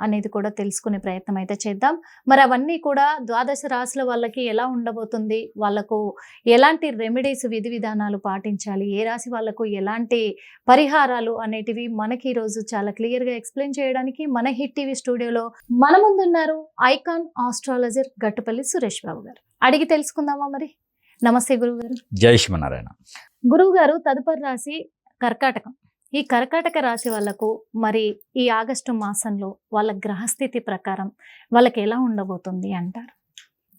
అనేది కూడా తెలుసుకునే ప్రయత్నం అయితే చేద్దాం. మరి అవన్నీ కూడా ద్వాదశ రాశుల వాళ్ళకి ఎలా ఉండబోతుంది? వాళ్ళకు ఎలాంటి రెమెడీస్ విధి విధానాలు పాటించాలి? ఏ రాశి వాళ్ళకు ఎలాంటి పరిహారాలు అనేటివి మనకి ఈరోజు చాలా క్లియర్గా ఎక్స్ప్లెయిన్ చేయడానికి మన హిట్ టీవీ స్టూడియోలో మన ముందున్నారు ఐకాన్ ఆస్ట్రాలజర్ గట్టుపల్లి సురేష్ బాబు గారు. అడిగి తెలుసుకుందామా మరి? నమస్తే గురువు గారు జై శ్రీమన్నారాయణ. గురువు గారు తదుపరి రాశి కర్కాటకం. ఈ కర్కాటక రాశి వాళ్ళకు మరి ఈ ఆగస్టు మాసంలో వాళ్ళ గ్రహస్థితి ప్రకారం వాళ్ళకి ఎలా ఉండబోతుంది అంటారు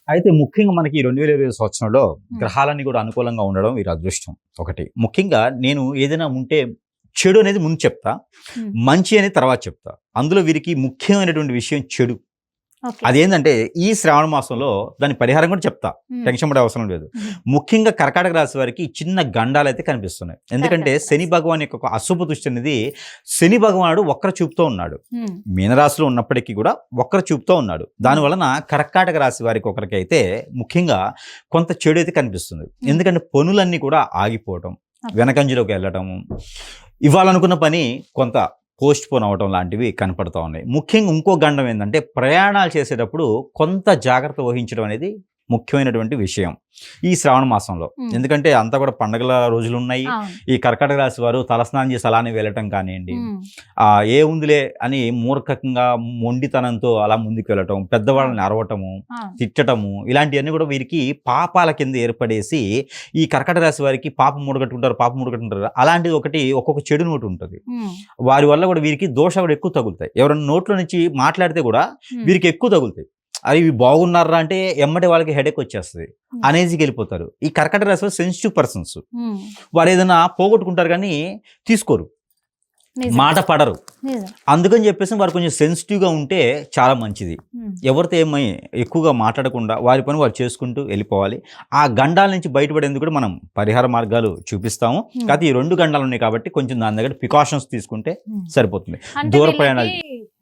అయితే ముఖ్యంగా మనకి ఈ రెండు వేల ఇరవై సంవత్సరంలో గ్రహాలన్నీ కూడా అనుకూలంగా ఉండడం వీరి అదృష్టం ఒకటి ముఖ్యంగా నేను ఏదైనా ఉంటే చెడు అనేది ముందు చెప్తా. మంచి అనేది తర్వాత చెప్తా అందులో వీరికి ముఖ్యమైనటువంటి విషయం చెడు. అదేంటంటే ఈ శ్రావణ మాసంలో దాని పరిహారం కూడా చెప్తా. టెన్షన్ పడే అవసరం లేదు. ముఖ్యంగా కర్కాటక రాశి వారికి చిన్న గండాలు అయితే కనిపిస్తున్నాయి. ఎందుకంటే శని భగవాన్ యొక్క ఒక అశుభ దృష్టి అనేది శని భగవానుడు వక్ర చూపుతూ ఉన్నాడు. మీనరాశిలో ఉన్నప్పటికీ కూడా వక్ర చూపుతూ ఉన్నాడు. దాని వలన కర్కాటక రాశి వారికి ఒకరికి అయితే ముఖ్యంగా కొంత చెడు అయితే కనిపిస్తుంది. ఎందుకంటే పనులన్నీ కూడా ఆగిపోవటం. వెనకంజలోకి వెళ్ళటము ఇవ్వాలనుకున్న పని కొంత పోస్ట్ పోన్ అవటం లాంటివి కనపడుతూ ఉన్నాయి. ముఖ్యంగా ఇంకో గండం ఏంటంటే ప్రయాణాలు చేసేటప్పుడు కొంత జాగ్రత్త వహించడం అనేది ముఖ్యమైనటువంటి విషయం ఈ శ్రావణ మాసంలో. ఎందుకంటే అంతా కూడా పండగల రోజులు ఉన్నాయి. ఈ కర్కాటక రాశి వారు తలస్నానం చేసి అలానే వెళ్ళటం కానివ్వండి. ఆ ఏ ఉందిలే అని మూర్ఖంగా మొండితనంతో అలా ముందుకు వెళ్ళటం పెద్దవాళ్ళని అరవటము. తిట్టటము ఇలాంటివన్నీ కూడా వీరికి పాపాల కింద ఏర్పడేసి ఈ కర్కట రాశి వారికి పాపం మూడగట్టుకుంటారు పాపం మూడగట్టుకుంటారు అలాంటిది ఒకటి ఒక్కొక్క చెడు నోటు ఉంటుంది. వారి వల్ల కూడా వీరికి దోష కూడా ఎక్కువ తగులుతాయి ఎవరైనా నోట్లో నుంచి మాట్లాడితే కూడా. వీరికి ఎక్కువ తగులుతాయి అరే ఇవి బాగున్నారా అంటే ఎమ్మటి వాళ్ళకి హెడేక్ వచ్చేస్తుంది. అనేసి వెళ్ళిపోతారు ఈ కర్కట రాశి వారు సెన్సిటివ్ పర్సన్స్. వారు ఏదైనా పోగొట్టుకుంటారు కానీ తీసుకోరు. మాట పడరు. అందుకని చెప్పేసి వారు కొంచెం సెన్సిటివ్గా ఉంటే చాలా మంచిది. ఎవరితో ఏమై ఎక్కువగా మాట్లాడకుండా వారి పని వారు చేసుకుంటూ వెళ్ళిపోవాలి ఆ గండాల నుంచి బయటపడేందుకు కూడా మనం పరిహార మార్గాలు చూపిస్తాము. కాకపోతే ఈ రెండు గండాలు ఉన్నాయి కాబట్టి కొంచెం దాని దగ్గర ప్రికాషన్స్ తీసుకుంటే. సరిపోతుంది దూర ప్రయాణాలు.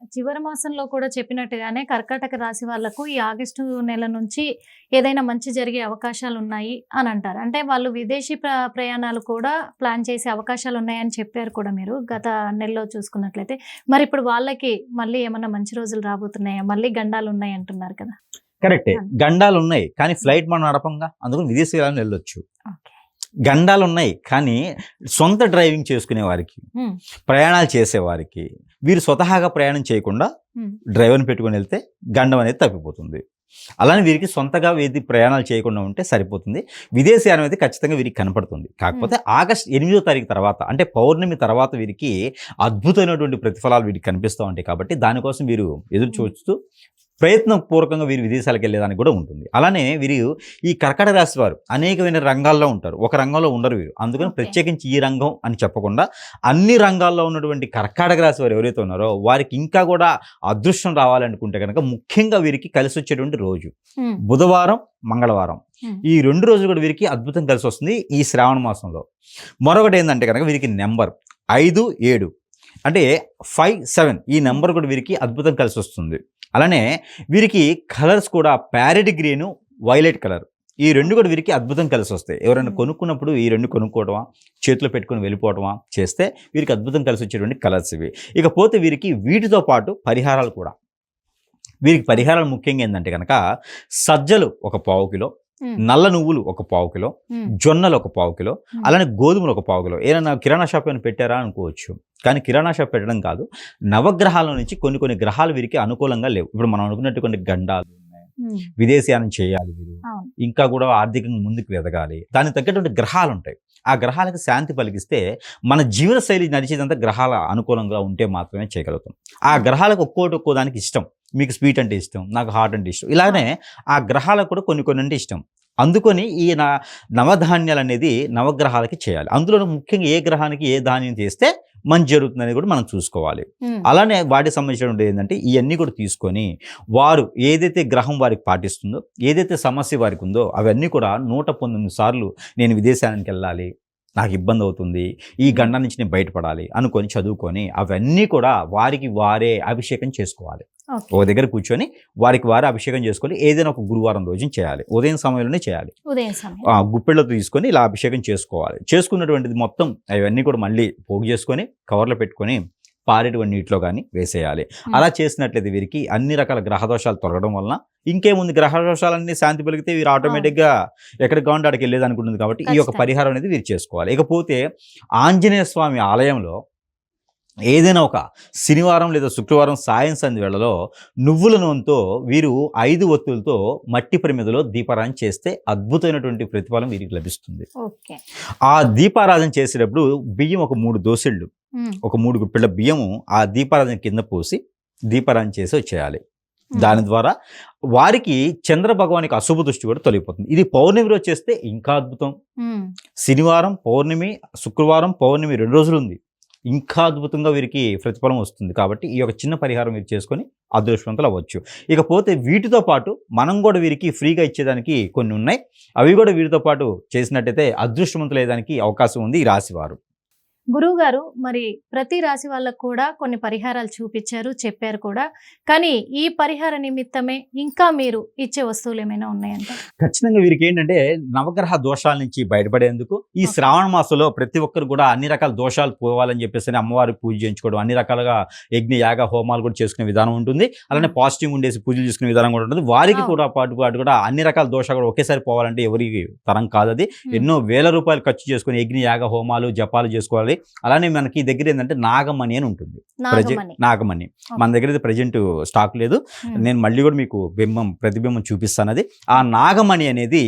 చివరి మాసంలో కూడా చెప్పినట్టుగానే కర్కాటక రాశి వాళ్ళకు ఈ ఆగస్టు నెల నుంచి ఏదైనా మంచి జరిగే అవకాశాలు ఉన్నాయి అని అంటారు. అంటే వాళ్ళు విదేశీ ప్ర- ప్రయాణాలు కూడా ప్లాన్ చేసే అవకాశాలు ఉన్నాయని చెప్పారు కూడా మీరు గత నెలలో చూసుకున్నట్లయితే. మరి ఇప్పుడు వాళ్ళకి మళ్ళీ ఏమన్నా మంచి రోజులు రాబోతున్నాయా? మళ్ళీ గండాలు ఉన్నాయి అంటున్నారు కదా. కరెక్టే. గండాలు ఉన్నాయి కానీ ఫ్లైట్ మనం నడపంగా? అందుకని విదేశీయాలను వెళ్ళొచ్చు. గండాలు ఉన్నాయి కానీ సొంత డ్రైవింగ్ చేసుకునే వారికి. ప్రయాణాలు చేసే వారికి వీరు స్వతహాగా ప్రయాణం చేయకుండా. డ్రైవర్ని పెట్టుకొని వెళ్తే గండం అనేది తప్పిపోతుంది. అలానే వీరికి సొంతగా వీరి ప్రయాణాలు చేయకుండా ఉంటే సరిపోతుంది. విదేశీయానం అయితే ఖచ్చితంగా వీరికి కనపడుతుంది. కాకపోతే ఆగస్ట్ ఎనిమిదో తారీఖు తర్వాత అంటే పౌర్ణమి తర్వాత వీరికి అద్భుతమైనటువంటి ప్రతిఫలాలు వీరికి కనిపిస్తూ ఉంటాయి కాబట్టి దానికోసం వీరు ఎదురు చూస్తూ ప్రయత్నపూర్వకంగా వీరు విదేశాలకు వెళ్ళేదానికి కూడా ఉంటుంది. అలానే వీరు ఈ కర్కట రాశి వారు అనేకమైన రంగాల్లో ఉంటారు. ఒక రంగంలో ఉండరు వీరు. అందుకని. ప్రత్యేకించి ఈ రంగం అని చెప్పకుండా అన్ని రంగాల్లో ఉన్నటువంటి కర్కాటక రాశి వారు ఎవరైతే ఉన్నారో వారికి ఇంకా కూడా అదృష్టం రావాలనుకుంటే కనుక ముఖ్యంగా వీరికి కలిసి వచ్చేటువంటి రోజు. బుధవారం మంగళవారం. ఈ రెండు రోజులు కూడా వీరికి అద్భుతం కలిసి వస్తుంది ఈ శ్రావణ మాసంలో. మరొకటి ఏంటంటే కనుక వీరికి నెంబర్ ఐదు ఏడు. అంటే ఫైవ్ సెవెన్ ఈ నెంబర్ కూడా వీరికి అద్భుతం కలిసి వస్తుంది అలానే వీరికి కలర్స్ కూడా ప్యారెట్ గ్రీను వైలెట్ కలర్ ఈ రెండు కూడా వీరికి అద్భుతం కలిసి వస్తాయి ఎవరైనా. కొనుక్కున్నప్పుడు ఈ రెండు కొనుక్కోవడమా చేతిలో పెట్టుకొని వెళ్ళిపోవడమా చేస్తే వీరికి అద్భుతం కలిసి వచ్చేటువంటి కలర్స్ ఇవి ఇకపోతే వీరికి వీటితో పాటు పరిహారాలు కూడా వీరికి పరిహారాలు ముఖ్యంగా ఏంటంటే కనుక సజ్జలు ఒక పావు కిలో. నల్ల నువ్వులు ఒక పావు కిలో. జొన్నలు ఒక పావు కిలో. అలానే గోధుమలు ఒక పావు కిలో ఏదైనా కిరాణా షాప్ ఏమైనా పెట్టారా అనుకోవచ్చు కానీ కిరాణా షాప్ పెట్టడం కాదు. నవగ్రహాల నుంచి కొన్ని కొన్ని గ్రహాలు వీరికి అనుకూలంగా లేవు. ఇప్పుడు మనం అనుకున్నట్టు కొన్ని గండాలు. విదేశీయానం చేయాలి వీరు. ఇంకా కూడా ఆర్థికంగా ముందుకు ఎదగాలి దానికి తగ్గటువంటి గ్రహాలు ఉంటాయి. ఆ గ్రహాలకు శాంతి పలికిస్తే మన జీవన శైలి నడిచేదంతా గ్రహాల అనుకూలంగా ఉంటే మాత్రమే చేయగలుగుతాం. ఆ గ్రహాలకు ఒక్కోటి ఒక్కో దానికి ఇష్టం. మీకు స్వీట్ అంటే ఇష్టం నాకు హార్ట్ అంటే ఇష్టం. ఇలానే ఆ గ్రహాలకు కూడా కొన్ని కొన్ని అంటే ఇష్టం. అందుకొని ఈ నవధాన్యాలు అనేది నవగ్రహాలకి చేయాలి. అందులో ముఖ్యంగా ఏ గ్రహానికి ఏ ధాన్యం చేస్తే మంచి జరుగుతుందని కూడా మనం చూసుకోవాలి. అలానే వాటికి సంబంధించినటువంటి ఏంటంటే ఇవన్నీ కూడా తీసుకొని వారు ఏదైతే గ్రహం వారికి పాటిస్తుందో ఏదైతే సమస్య వారికి ఉందో అవన్నీ కూడా నూట పంతొమ్మిది సార్లు నేను విదేశానికి వెళ్ళాలి నాకు ఇబ్బంది అవుతుంది ఈ గండం నుంచి నేను బయటపడాలి అనుకొని చదువుకొని అవన్నీ కూడా వారికి వారే అభిషేకం చేసుకోవాలి. ఒక దగ్గర కూర్చొని వారికి వారే అభిషేకం చేసుకోవాలి. ఏదైనా ఒక గురువారం రోజున చేయాలి. ఉదయం సమయంలోనే చేయాలి. ఉదయం సమయం ఆ గుప్పెళ్ళతో తీసుకొని ఇలా అభిషేకం చేసుకోవాలి. చేసుకున్నటువంటిది మొత్తం అవన్నీ కూడా మళ్ళీ పోగు చేసుకొని కవర్లో పెట్టుకొని పారేటువంటి నీటిలో కానీ వేసేయాలి. అలా చేసినట్లయితే వీరికి అన్ని రకాల గ్రహ దోషాలు తొలగడం వలన ఇంకేముంది? గ్రహ దోషాలన్నీ శాంతి పలికితే వీరు ఆటోమేటిక్గా ఎక్కడికి కావాలంటే అక్కడికి వెళ్ళేది అనుకుంటుంది కాబట్టి ఈ యొక్క. పరిహారం అనేది వీరు చేసుకోవాలి. ఇకపోతే ఆంజనేయ స్వామి ఆలయంలో ఏదైనా ఒక శనివారం లేదా శుక్రవారం సాయం సంధి వేళలో నువ్వుల నూనెతో వీరు ఐదు ఒత్తులతో మట్టి ప్రమిదలో దీపారాధన చేస్తే అద్భుతమైనటువంటి ప్రతిఫలం వీరికి లభిస్తుంది. ఆ దీపారాధన చేసేటప్పుడు బియ్యం ఒక మూడు దోసెళ్ళు ఒక మూడు గుప్పిళ్ళ బియ్యము ఆ దీపారాధన కింద పోసి దీపారాధన చేసి వచ్చేయాలి. దాని ద్వారా వారికి చంద్ర భగవానికి అశుభ దృష్టి కూడా తొలగిపోతుంది. ఇది పౌర్ణమి రోజు చేస్తే ఇంకా అద్భుతం. శనివారం పౌర్ణమి శుక్రవారం పౌర్ణమి రెండు రోజులు ఉంది ఇంకా అద్భుతంగా వీరికి ప్రతిఫలం వస్తుంది కాబట్టి ఈ యొక్క చిన్న పరిహారం మీరు చేసుకొని అదృష్టవంతులు అవ్వచ్చు. ఇకపోతే వీటితో పాటు మనం కూడా వీరికి ఫ్రీగా ఇచ్చేదానికి కొన్ని ఉన్నాయి. అవి కూడా వీటితో పాటు చేసినట్టయితే అదృష్టవంతులు అయ్యేదానికి అవకాశం ఉంది ఈ రాశి వారు గురువు గారు మరి ప్రతి రాశి వాళ్ళకు కూడా కొన్ని పరిహారాలు చూపించారు చెప్పారు కూడా. కానీ ఈ పరిహార నిమిత్తమే ఇంకా మీరు ఇచ్చే వస్తువులు ఏమైనా ఉన్నాయంట ఖచ్చితంగా వీరికి ఏంటంటే నవగ్రహ దోషాల నుంచి బయటపడేందుకు ఈ. శ్రావణ మాసంలో ప్రతి ఒక్కరు కూడా అన్ని రకాల దోషాలు పోవాలని చెప్పేసి అమ్మవారి పూజ చేయించుకోవడం అన్ని రకాలుగా యజ్ఞ యాగ హోమాలు కూడా చేసుకునే విధానం ఉంటుంది. అలానే పాజిటివ్ ఉండేసి పూజలు చేసుకునే విధానం కూడా ఉంటుంది. వారికి. కూడా పాటు పాటు కూడా అన్ని రకాల దోషాలు కూడా ఒకేసారి పోవాలంటే ఎవరికి తరం కాదు అది ఎన్నో వేల రూపాయలు ఖర్చు చేసుకుని యజ్ఞ యాగ హోమాలు జపాలు చేసుకోవాలి. అలానే మనకి దగ్గర ఏంటంటే నాగమణి అని ఉంటుంది. నాగమణి. మన దగ్గర అయితే ప్రజెంట్ స్టాక్ లేదు. నేను మళ్ళీ కూడా మీకు బింబం ప్రతిబింబం చూపిస్తాను అది. ఆ నాగమణి అనేది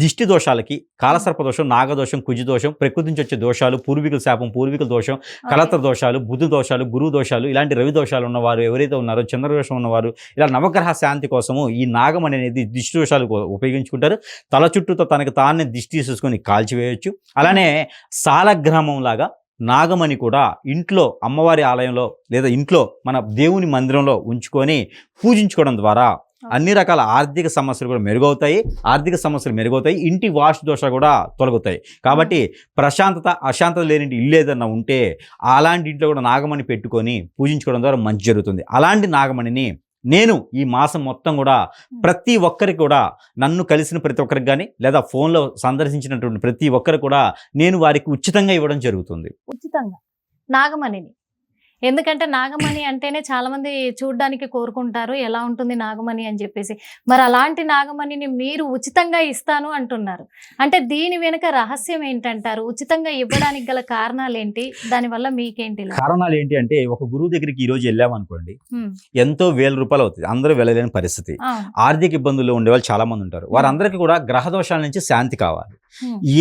దిష్టి దోషాలకి కాలసర్ప దోషం నాగదోషం కుజి దోషం ప్రకృతి నుంచి వచ్చే దోషాలు పూర్వీకుల శాపం పూర్వీకుల దోషం. కలత్ర దోషాలు బుద్ధి దోషాలు గురువు దోషాలు ఇలాంటి రవి దోషాలు ఉన్నవారు ఎవరైతే ఉన్నారో చంద్రదోషం ఉన్నవారు ఇలా నవగ్రహ శాంతి కోసము ఈ నాగమణి అనేది దిష్టి దోషాలు ఉపయోగించుకుంటారు. తల చుట్టూతో తనకు తానే దిష్టి తీసుకొని కాల్చివేయొచ్చు. అలానే సాలగ్రామం లాగా నాగమణి కూడా ఇంట్లో అమ్మవారి ఆలయంలో లేదా ఇంట్లో మన దేవుని మందిరంలో ఉంచుకొని పూజించుకోవడం ద్వారా అన్ని రకాల ఆర్థిక సమస్యలు కూడా మెరుగవుతాయి ఆర్థిక సమస్యలు మెరుగవుతాయి ఇంటి వాస్తు దోష కూడా తొలగుతాయి. కాబట్టి ప్రశాంతత అశాంతత లేని ఇల్లు ఏదన్నా ఉంటే అలాంటి ఇంట్లో కూడా నాగమణి పెట్టుకొని పూజించుకోవడం ద్వారా మంచి జరుగుతుంది. అలాంటి నాగమణిని నేను ఈ మాసం మొత్తం కూడా ప్రతి ఒక్కరికి కూడా నన్ను కలిసిన ప్రతి ఒక్కరికి కానీ లేదా ఫోన్లో సందర్శించినటువంటి ప్రతి ఒక్కరికి కూడా నేను వారికి ఉచితంగా ఇవ్వడం జరుగుతుంది. ఉచితంగా. నాగమణిని. ఎందుకంటే నాగమణి అంటేనే చాలా మంది చూడ్డానికి కోరుకుంటారు ఎలా ఉంటుంది నాగమణి అని చెప్పేసి. మరి అలాంటి నాగమణిని మీరు ఉచితంగా ఇస్తాను అంటున్నారు. అంటే దీని వెనుక రహస్యం ఏంటంటారు? ఉచితంగా ఇవ్వడానికి గల కారణాలు ఏంటి దానివల్ల మీకేంటి? కారణాలు ఏంటి అంటే ఒక గురువు దగ్గరికి ఈ రోజు వెళ్ళామనుకోండి ఉమ్, ఎంతో వేల రూపాయలు అవుతుంది. అందరూ వెళ్ళలేని పరిస్థితి. ఆర్థిక ఇబ్బందుల్లో ఉండే వాళ్ళు చాలా మంది ఉంటారు వారందరికీ కూడా గ్రహ దోషాల నుంచి శాంతి కావాలి.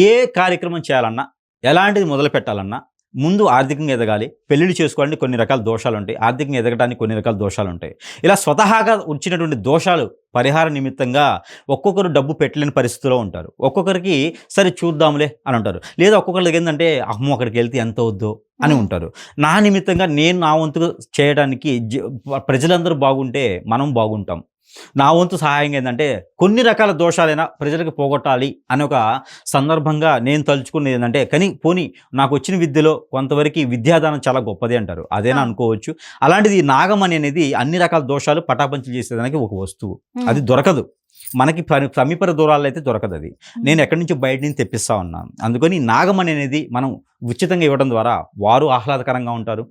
ఏ కార్యక్రమం చేయాలన్నా ఎలాంటిది మొదలు పెట్టాలన్నా ముందు ఆర్థికంగా ఎదగాలి పెళ్ళిళ్ళు చేసుకోవాలని కొన్ని రకాల దోషాలు ఉంటాయి ఆర్థికంగా ఎదగడానికి కొన్ని రకాల దోషాలు ఉంటాయి ఇలా స్వతహాగా వచ్చినటువంటి దోషాలు పరిహార నిమిత్తంగా ఒక్కొక్కరు డబ్బు పెట్టలేని పరిస్థితిలో ఉంటారు. ఒక్కొక్కరికి సరే చూద్దాంలే అని అంటారు. లేదా ఒక్కొక్కరికి ఏంటంటే అమ్మో అక్కడికి వెళ్తే ఎంత వద్దో అని ఉంటారు. నా నిమిత్తంగా నేను నా వంతుగా చేయడానికి ప్రజలందరూ బాగుంటే మనం బాగుంటాం. నా వంతు సహాయం ఏంటంటే కొన్ని రకాల దోషాలైనా ప్రజలకు పోగొట్టాలి అనే ఒక సందర్భంగా నేను తలుచుకునేది ఏంటంటే కానీ పోనీ నాకు వచ్చిన విద్యలో కొంతవరకు విద్యాదానం చాలా గొప్పది అంటారు. అదేనా. అనుకోవచ్చు. అలాంటిది నాగమణి అనేది అన్ని రకాల దోషాలు పటాపంచలు చేసేదానికి ఒక వస్తువు. అది దొరకదు. మనకి పరి- సమీప దూరాల్లో అయితే దొరకదు అది. నేను ఎక్కడి నుంచి బయట నుంచి తెప్పిస్తా ఉన్నాను అందుకని నాగమణి అనేది మనం ఉచితంగా ఇవ్వడం ద్వారా వారు ఆహ్లాదకరంగా ఉంటారు.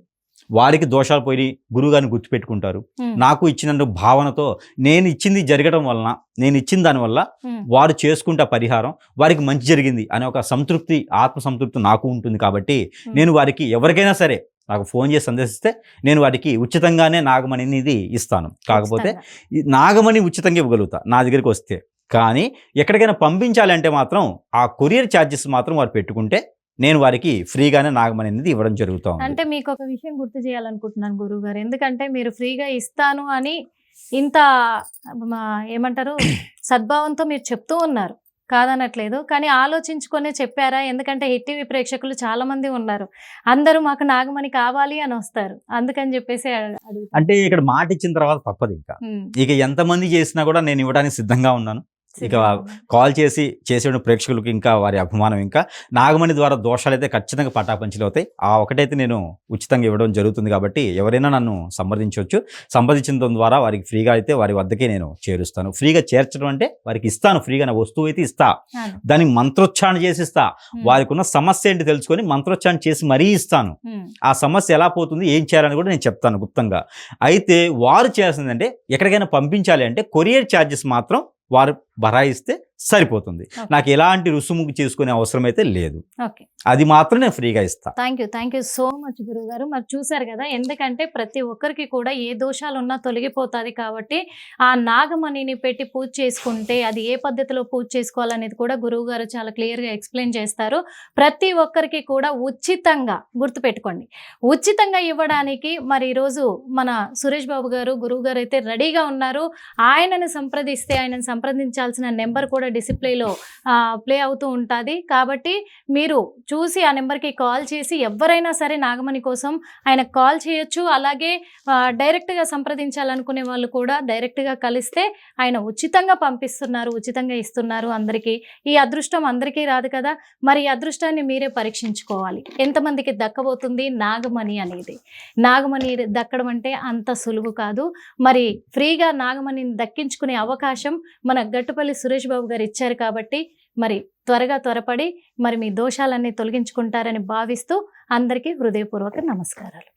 వారికి దోషాలు పోయి గురువుగారిని గుర్తుపెట్టుకుంటారు. నాకు ఇచ్చిన భావనతో నేను ఇచ్చింది జరగడం వలన నేను ఇచ్చిన దానివల్ల వారు చేసుకుంటే పరిహారం వారికి మంచి జరిగింది అనే ఒక సంతృప్తి ఆత్మ సంతృప్తి నాకు ఉంటుంది కాబట్టి. నేను వారికి ఎవరికైనా సరే నాకు ఫోన్ చేసి సందేశిస్తే నేను వారికి ఉచితంగానే నాగమణి అనేది ఇస్తాను. కాకపోతే నాగమణి ఉచితంగా ఇవ్వగలుగుతా నా దగ్గరికి వస్తే. కానీ ఎక్కడికైనా పంపించాలి అంటే మాత్రం ఆ కొరియర్ ఛార్జెస్ మాత్రం వారు పెట్టుకుంటే నేను వారికి ఫ్రీగానే నాగమణి అనేది ఇవ్వడం జరుగుతూ ఉంది అంటే మీకు ఒక విషయం గుర్తు చేయాలనుకుంటున్నాను గురువు గారు ఎందుకంటే మీరు ఫ్రీగా ఇస్తాను అని ఇంత ఏమంటారు సద్భావంతో మీరు చెప్తూ ఉన్నారు. కాదనట్లేదు. కానీ ఆలోచించుకొనే చెప్పారా? ఎందుకంటే హిట్ టీవీ ప్రేక్షకులు చాలా మంది ఉన్నారు. అందరూ మాకు నాగమణి కావాలి అని వస్తారు. అందుకని చెప్పేసి అంటే ఇక్కడ మాట ఇచ్చిన తర్వాత తప్పదు ఇంకా. ఇక ఎంతమంది చేసినా కూడా నేను ఇవ్వడానికి సిద్ధంగా ఉన్నాను. ఇక కాల్ చేసి చేసే ప్రేక్షకులకు ఇంకా వారి అభిమానం ఇంకా. నాగమణి ద్వారా దోషాలు అయితే ఖచ్చితంగా పటాపంచలు అవుతాయి. ఆ ఒకటైతే నేను ఉచితంగా ఇవ్వడం జరుగుతుంది కాబట్టి ఎవరైనా నన్ను సంప్రదించవచ్చు. సంప్రదించడం ద్వారా వారికి ఫ్రీగా అయితే వారి వద్దకే నేను చేరుస్తాను. ఫ్రీగా చేర్చడం అంటే వారికి ఇస్తాను. ఫ్రీగా నా వస్తువు అయితే ఇస్తా. దానికి మంత్రోచ్చారణ చేసి ఇస్తా. వారికి ఉన్న సమస్య ఏంటి తెలుసుకొని మంత్రోచ్చారణ చేసి మరీ ఇస్తాను. ఆ సమస్య ఎలా పోతుంది ఏం చేయాలని కూడా నేను చెప్తాను గుప్తంగా. అయితే వారు చేయాల్సిందంటే ఎక్కడికైనా పంపించాలి అంటే కొరియర్ ఛార్జెస్ మాత్రం వారు బరాయిస్తే సరిపోతుంది. నాకు ఎలాంటి రుసుము చేసుకునే అవసరం అయితే లేదు. ఓకే. అది మాత్రం నేను ఫ్రీగా ఇస్తా. Thank you thank you so much గురువు గారు మరి చూసారు కదా ఎందుకంటే ప్రతి ఒక్కరికి కూడా ఏ దోషాలు ఉన్నా తొలగిపోతుంది కాబట్టి ఆ నాగమణిని పెట్టి పూజ చేసుకుంటే అది ఏ పద్ధతిలో పూజ చేసుకోవాలనేది కూడా గురువు గారు చాలా క్లియర్గా ఎక్స్ప్లెయిన్ చేస్తారు. ప్రతి ఒక్కరికి కూడా ఉచితంగా గుర్తుపెట్టుకోండి. ఉచితంగా ఇవ్వడానికి మరి ఈరోజు మన సురేష్ బాబు గారు గురువు గారు అయితే రెడీగా ఉన్నారు. ఆయనను సంప్రదిస్తే ఆయనను సంప్రదించాల్సిన నెంబర్ కూడా డిసిప్లేలో ప్లే అవుతూ ఉంటుంది. కాబట్టి మీరు చూసి ఆ నెంబర్కి కాల్ చేసి ఎవరైనా సరే నాగమణి కోసం ఆయన కాల్ చేయొచ్చు. అలాగే డైరెక్ట్గా సంప్రదించాలనుకునే వాళ్ళు కూడా డైరెక్ట్గా కలిస్తే ఆయన ఉచితంగా పంపిస్తున్నారు ఉచితంగా ఇస్తున్నారు అందరికీ. ఈ అదృష్టం అందరికీ రాదు కదా! మరి ఈ అదృష్టాన్ని మీరే పరీక్షించుకోవాలి. ఎంతమందికి దక్కబోతుంది నాగమణి అనేది? నాగమణి దక్కడం అంటే అంత సులువు కాదు. మరి ఫ్రీగా నాగమణిని దక్కించుకునే అవకాశం మన గట్టుపల్లి సురేష్ బాబు గారు ఇచ్చారు కాబట్టి మరి త్వరగా త్వరపడి మరి మీ దోషాలన్నీ తొలగించుకుంటారని భావిస్తూ అందరికీ హృదయపూర్వక నమస్కారాలు.